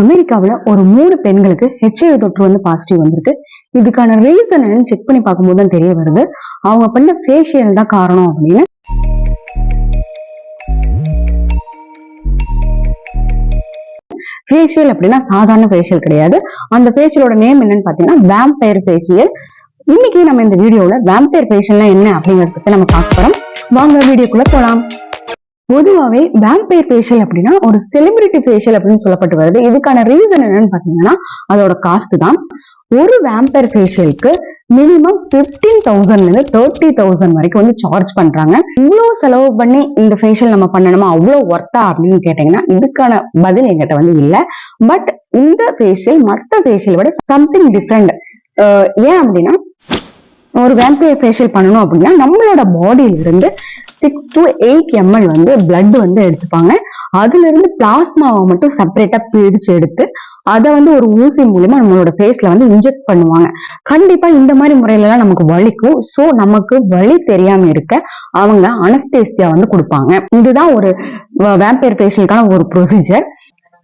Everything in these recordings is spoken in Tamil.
அமெரிக்காவில் ஒரு மூணு பெண்களுக்கு ஹெச்ஐவி தொற்று வந்து பாசிட்டிவ் வந்திருக்கு. இதுக்கான ரீசன் என்னன்னு செக் பண்ணி பார்க்கும்போது தான் தெரிய வருது. அவங்க பண்ண ஃபேஷியல் தான் காரணம் அப்படின்னு. ஃபேஷியல் அப்படின்னா சாதாரண ஃபேஷியல் கிடையாது. அந்த ஃபேஷியலோட நேம் என்னன்னு பார்த்தீங்கன்னா வேம்பயர் ஃபேஷியல் இன்னைக்கு நம்ம இந்த வீடியோவில் வேம்பயர் ஃபேஷியல்னா என்ன அப்படிங்கிறத பத்தி நம்ம பார்க்க போகிறோம் வாங்க வீடியோக்குள்ளே போலாம். பொதுவாகவே வேம்பயர் ஃபேஷியல் அப்படின்னா ஒரு செலிபிரிட்டி ஃபேஷியல் அப்படின்னு சொல்லப்பட்டு வருது. இதுக்கான ரீசன் என்னன்னு பார்த்தீங்கன்னா அதோட காஸ்ட் தான். ஒரு வேம்பயர் ஃபேஷியலுக்கு மினிமம் பிப்டீன் தௌசண்ட்ல இருந்து தேர்ட்டி தௌசண்ட் வரைக்கும் வந்து சார்ஜ் பண்றாங்க. இவ்வளோ செலவு பண்ணி இந்த ஃபேஷியல் நம்ம பண்ணணுமா? அவ்வளோ ஒர்த்தா அப்படின்னு கேட்டீங்கன்னா இதுக்கான பதில் எங்கிட்ட வந்து இல்லை. பட் இந்த ஃபேஷியல் மற்ற ஃபேஷியல் விட சம்திங் டிஃப்ரெண்ட் ஏன் அப்படின்னா ஒரு வேம்பயர் ஃபேஷியல் பண்ணணும் அப்படின்னா நம்மளோட பாடியில இருந்து six to eight M L வந்து பிளட் வந்து எடுத்துப்பாங்க. அதுல இருந்து பிளாஸ்மாவை மட்டும் செப்பரேட்டா பிரிச்சு எடுத்து அதை வந்து ஒரு ஊசி மூலியமா நம்மளோட ஃபேஸ்ல வந்து இன்ஜெக்ட் பண்ணுவாங்க. கண்டிப்பா இந்த மாதிரி முறையில எல்லாம் நமக்கு வலிக்கும். சோ நமக்கு வலி தெரியாம இருக்க அவங்க அனஸ்தேசியா வந்து கொடுப்பாங்க. இதுதான் ஒரு வேம்பயர் ஃபேஷியலுக்கான ஒரு ப்ரொசீஜர்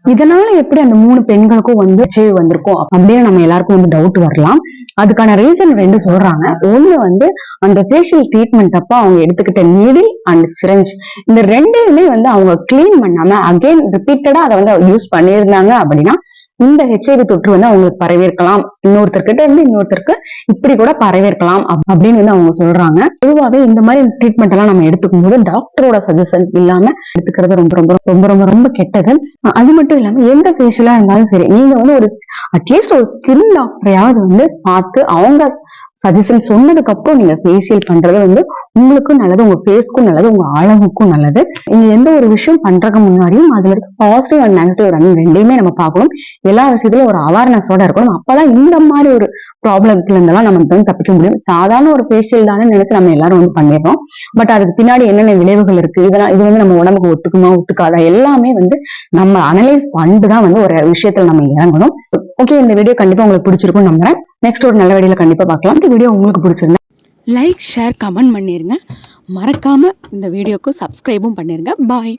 இதனால எப்படி அந்த மூணு பெண்களுக்கும் வந்து சேவ் வந்திருக்கும் அப்படின்னு நம்ம எல்லாருக்கும் வந்து டவுட் வரலாம். அதுக்கான ரீசன் ரெண்டு சொல்றாங்க. ஒண்ணு வந்து அந்த ஃபேஷியல் ட்ரீட்மெண்ட் அப்ப அவங்க எடுத்துக்கிட்ட நீடில் அண்ட் சிரஞ்ச் இந்த ரெண்டையுமே வந்து அவங்க கிளீன் பண்ணாம அகைன் ரிப்பீட்டடா அதை வந்து யூஸ் பண்ணியிருந்தாங்க அப்படின்னா இந்த ஹெச்ஐவி தொற்று வந்து அவங்களுக்கு பரவிருக்கலாம் இன்னொருத்தர்கிட்ட இருந்து இன்னொருத்தருக்கு இப்படி கூட பரவிருக்கலாம் அப்படின்னு வந்து அவங்க சொல்றாங்க. பொதுவாகவே இந்த மாதிரி ட்ரீட்மெண்ட் எல்லாம் நம்ம எடுத்துக்கும் போது டாக்டரோட சஜஷன் இல்லாம எடுத்துக்கிறது ரொம்ப ரொம்ப ரொம்ப ரொம்ப ரொம்ப கெட்டது. அது மட்டும் இல்லாம எந்த ஃபேஷியலா இருந்தாலும் சரி நீங்க வந்து ஒரு அட்லீஸ்ட் ஒரு ஸ்கின் டாக்டரையாவது வந்து பார்த்து அவங்க சஜஷன் சொன்னதுக்கு அப்புறம் நீங்க ஃபேஷியல் பண்றது வந்து உங்களுக்கும் நல்லது உங்க ஃபேஸ்க்கும் நல்லது உங்க அழகுக்கும் நல்லது. நீங்க எந்த ஒரு விஷயம் பண்றதுக்கு முன்னாடியும் அதுல இருக்க பாசிட்டிவ் அண்ட் நெகட்டிவ் ரெண்டையுமே நம்ம பார்க்கணும். எல்லா விஷயத்திலும் ஒரு அவேர்னஸோட இருக்கணும். அப்பதான் இந்த மாதிரி ஒரு ப்ராப்ளத்துல இருந்தெல்லாம் நம்ம வந்து தப்பிக்க முடியும். சாதாரண ஒரு ஃபேஷியல் தானே நினைச்சு நம்ம எல்லாரும் வந்து பண்ணிடுறோம். பட் அதுக்கு பின்னாடி என்னென்ன விளைவுகள் இருக்கு? இதெல்லாம் இது வந்து நம்ம உடம்புக்கு ஒத்துக்குமா ஒத்துக்காதா? எல்லாமே வந்து நம்ம அனலைஸ் பண்ணிட்டு தான் வந்து ஒரு விஷயத்துல நம்ம இறங்கணும். ஓகே இந்த வீடியோ கண்டிப்பா உங்களுக்கு பிடிச்சிருக்கும் நம்புறேன். நெக்ஸ்ட் ஒரு நல்ல வீடியோல கண்டிப்பாக பார்க்கலாம். இந்த வீடியோ உங்களுக்கு பிடிச்சிருந்தா லைக் ஷேர் கமெண்ட் பண்ணிருங்க. மறக்காம இந்த வீடியோக்கு சப்ஸ்கிரைபும் பண்ணிருங்க. பாய்